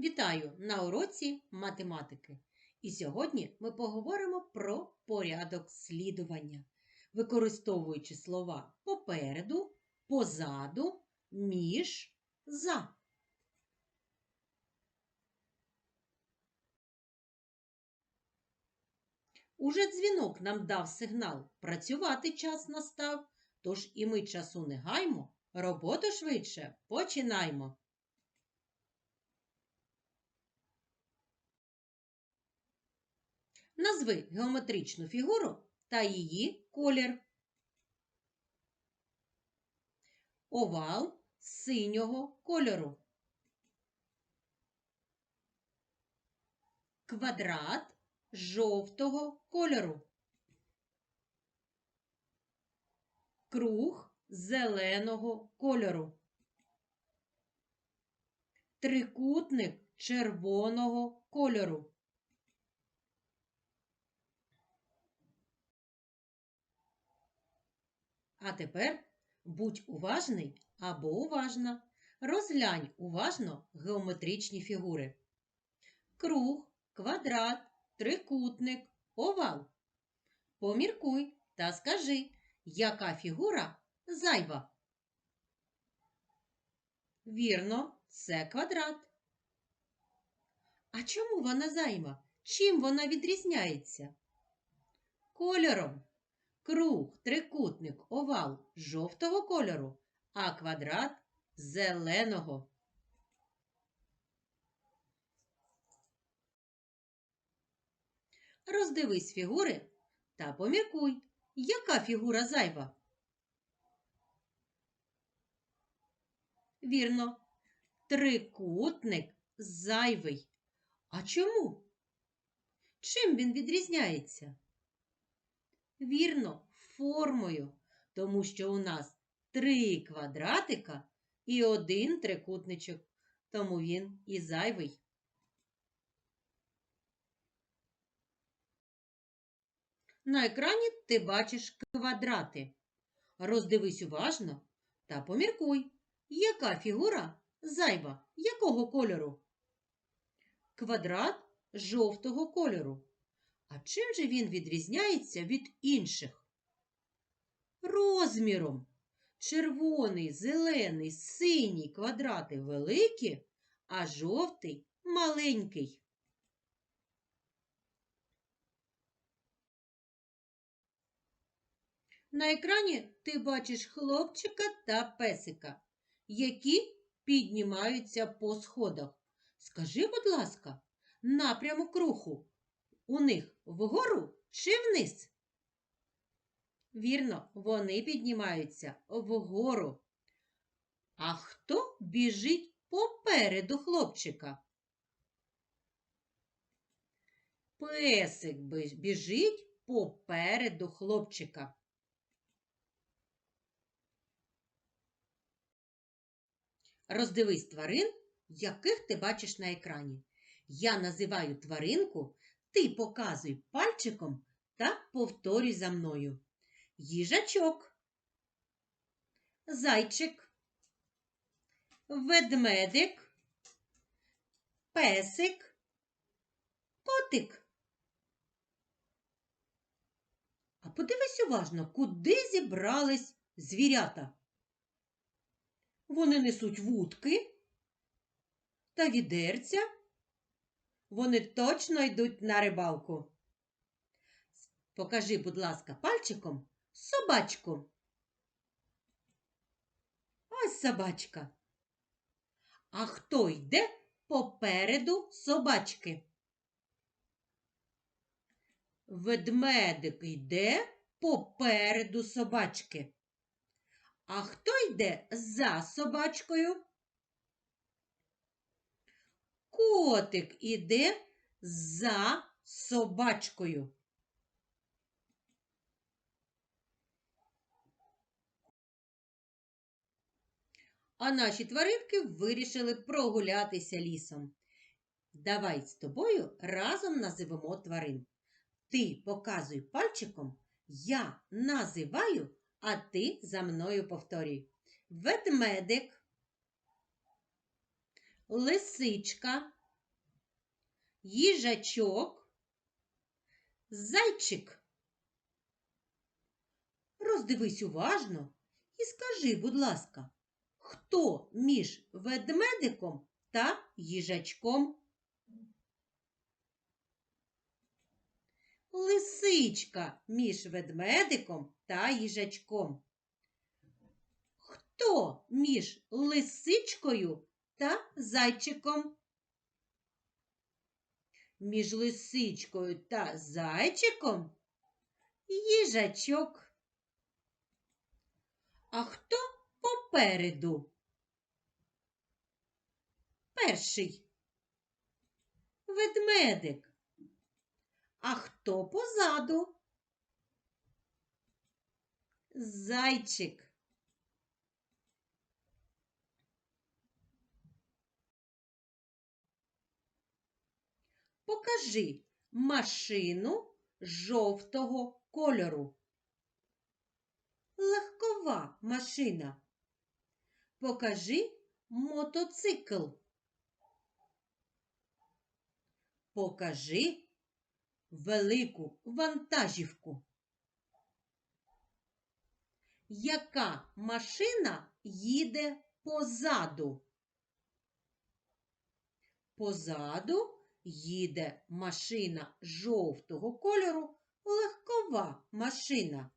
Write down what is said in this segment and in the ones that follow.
Вітаю на уроці математики. І сьогодні ми поговоримо про порядок слідування, використовуючи слова попереду, позаду, між, за. Уже дзвінок нам дав сигнал. Працювати час настав, тож і ми часу не гаймо, роботу швидше починаймо. Назви геометричну фігуру та її колір. Овал синього кольору. Квадрат жовтого кольору. Круг зеленого кольору. Трикутник червоного кольору. А тепер будь уважний або уважна. Розглянь уважно геометричні фігури. Круг, квадрат, трикутник, овал. Поміркуй та скажи, яка фігура зайва. Вірно, це квадрат. А чому вона зайва? Чим вона відрізняється? Кольором. Круг, трикутник, овал жовтого кольору, а квадрат зеленого. Роздивись фігури та поміркуй, яка фігура зайва. Вірно, трикутник зайвий. А чому? Чим він відрізняється? Вірно, формою, тому що у нас три квадратика і один трикутничок, тому він і зайвий. На екрані ти бачиш квадрати. Роздивись уважно та поміркуй, яка фігура зайва, якого кольору? Квадрат жовтого кольору. А чим же він відрізняється від інших? Розміром. Червоний, зелений, синій квадрати великі, а жовтий маленький. На екрані ти бачиш хлопчика та песика, які піднімаються по сходах. Скажи, будь ласка, напрямок руху у них вгору чи вниз? Вірно, вони піднімаються вгору. А хто біжить попереду хлопчика? Песик біжить попереду хлопчика. Роздивись тварин, яких ти бачиш на екрані. Я називаю тваринку, ти показуй пальчиком та повторюй за мною. Їжачок, зайчик, ведмедик, песик, котик. А подивись уважно, куди зібрались звірята. Вони несуть вудки та відерця. Вони точно йдуть на рибалку. Покажи, будь ласка, пальчиком собачку. Ось собачка. А хто йде попереду собачки? Ведмедик йде попереду собачки. А хто йде за собачкою? Котик іде за собачкою. А наші тваринки вирішили прогулятися лісом. Давай з тобою разом називемо тварин. Ти показуй пальчиком, я називаю а ти за мною повторюй. Ведмедик, лисичка, їжачок, зайчик. Роздивись уважно і скажи, будь ласка, хто між ведмедиком та їжачком? Лисичка між ведмедиком та їжачком. Хто між лисичкою та зайчиком? Між лисичкою та зайчиком їжачок. А хто попереду? Перший ведмедик. А хто позаду? Зайчик. Покажи машину жовтого кольору. Легкова машина. Покажи мотоцикл. Покажи велику вантажівку. Яка машина їде позаду? Позаду їде машина жовтого кольору, легкова машина.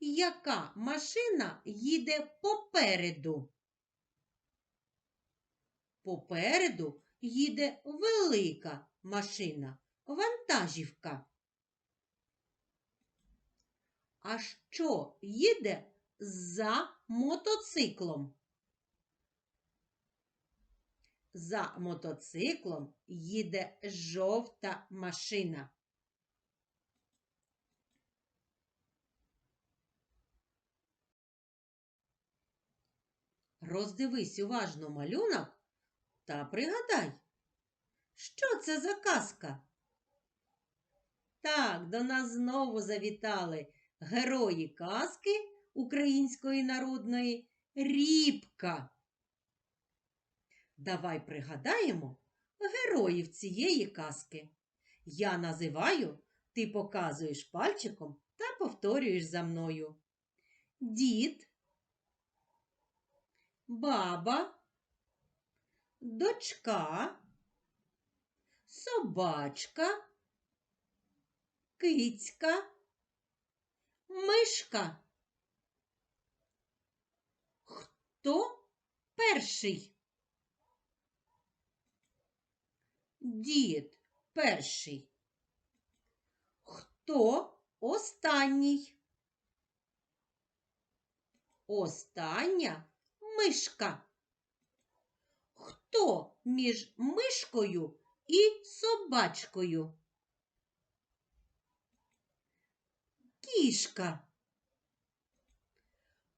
Яка машина їде попереду? Попереду їде велика машина, вантажівка. А що їде за мотоциклом? За мотоциклом їде жовта машина. Роздивись уважно малюнок та пригадай, що це за казка? Так, до нас знову завітали герої казки української народної Рібка. Давай пригадаємо героїв цієї казки. Я називаю, ти показуєш пальчиком та повторюєш за мною. Дід, баба, дочка, собачка, кицька, мишка. Хто перший? Дід перший. Хто останній? Остання мишка. Хто між мишкою і собачкою? Кішка.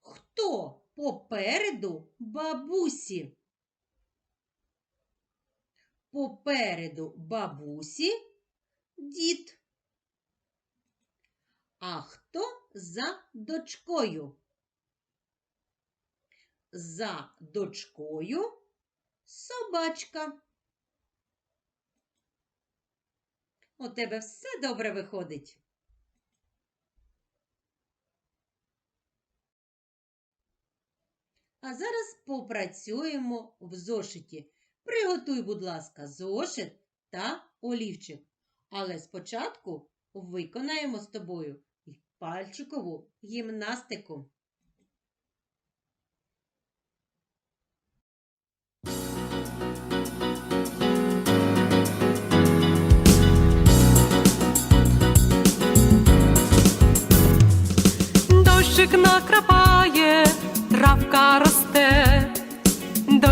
Хто попереду бабусі? Попереду бабусі дід. А хто за дочкою? За дочкою собачка. У тебе все добре виходить. А зараз попрацюємо в зошиті. Приготуй, будь ласка, зошит та олівчик. Але спочатку виконаємо з тобою пальчикову гімнастику. Дощик накрапає, травка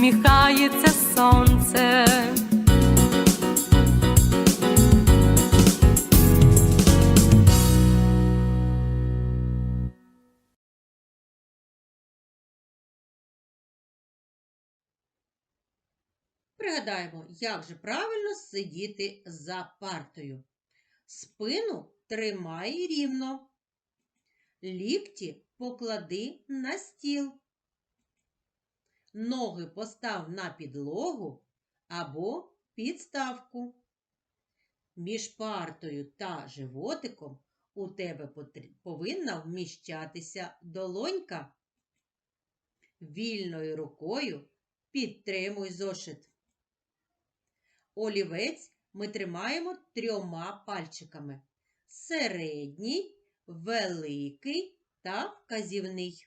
усміхається сонце. Пригадаємо, як же правильно сидіти за партою. Спину тримай рівно, лікті поклади на стіл. Ноги постав на підлогу або підставку. Між партою та животиком у тебе повинна вміщатися долонька. Вільною рукою підтримуй зошит. Олівець ми тримаємо трьома пальчиками: середній, великий та вказівний.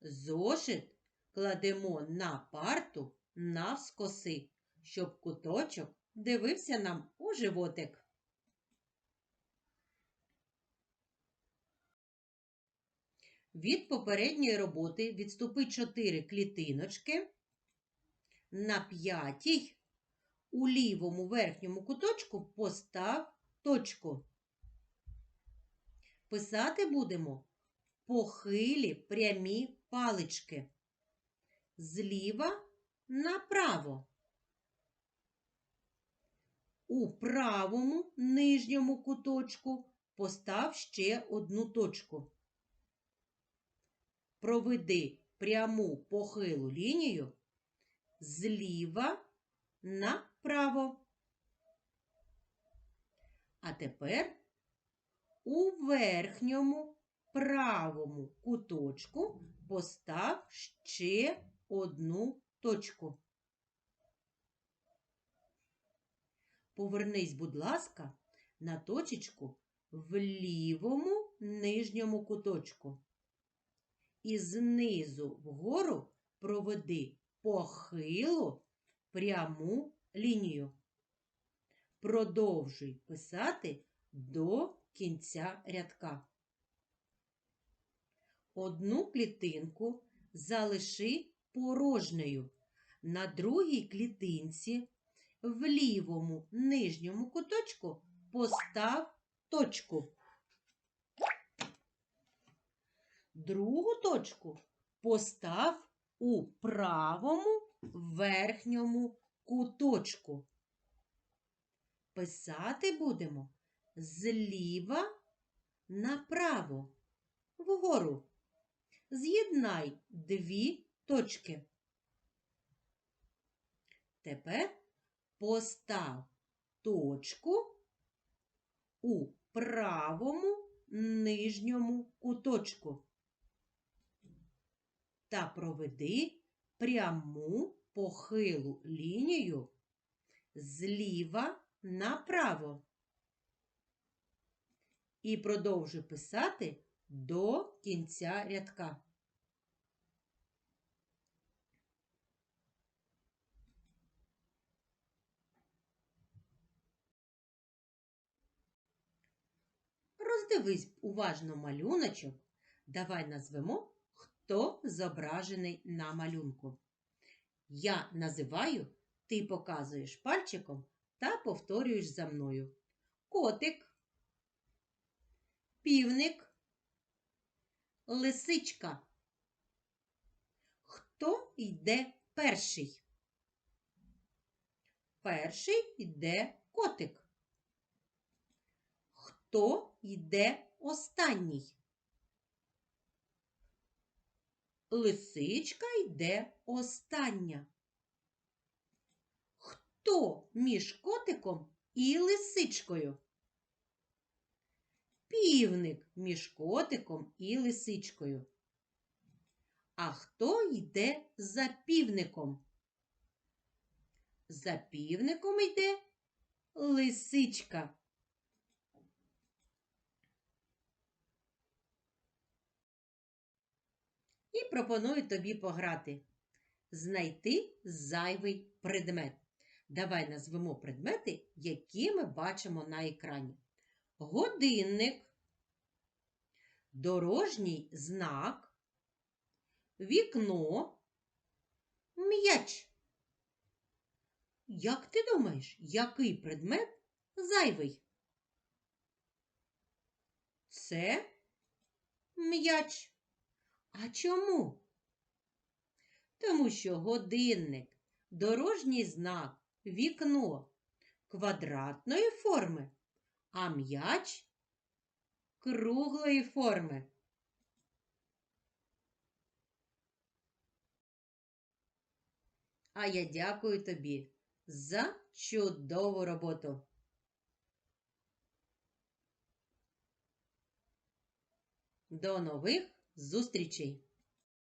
Зошит кладемо на парту навскоси, щоб куточок дивився нам у животик. Від попередньої роботи відступи 4 клітиночки. На п'ятій у лівому верхньому куточку постав точку. Писати будемо похилі прямі палички. Зліва направо. У правому нижньому куточку постав ще одну точку. Проведи пряму похилу лінію зліва направо. А тепер у верхньому правому куточку постав ще одну точку. Повернись, будь ласка, на точечку в лівому нижньому куточку. І знизу вгору проведи похилу пряму лінію. Продовжуй писати до кінця рядка. Одну клітинку залиши порожньою. На другій клітинці в лівому нижньому куточку постав точку. Другу точку постав у правому верхньому куточку. Писати будемо зліва направо, вгору. З'єднай дві точки. Тепер постав точку у правому нижньому куточку та проведи пряму похилу лінію зліва направо. І продовжуй писати до кінця рядка. Роздивись уважно малюночок. Давай назвемо, хто зображений на малюнку. Я називаю, ти показуєш пальчиком та повторюєш за мною. Котик, півник, лисичка. Хто йде перший? Перший йде котик. Хто йде останній? Лисичка йде остання. Хто між котиком і лисичкою? Півник між котиком і лисичкою. А хто йде за півником? За півником йде лисичка. І пропоную тобі пограти. Знайти зайвий предмет. Давай назвемо предмети, які ми бачимо на екрані. Годинник, дорожній знак, вікно, м'яч. Як ти думаєш, який предмет зайвий? Це м'яч. А чому? Тому що годинник дорожній знак, вікно квадратної форми, а м'яч круглої форми. А я дякую тобі за чудову роботу. До нових зустрічей!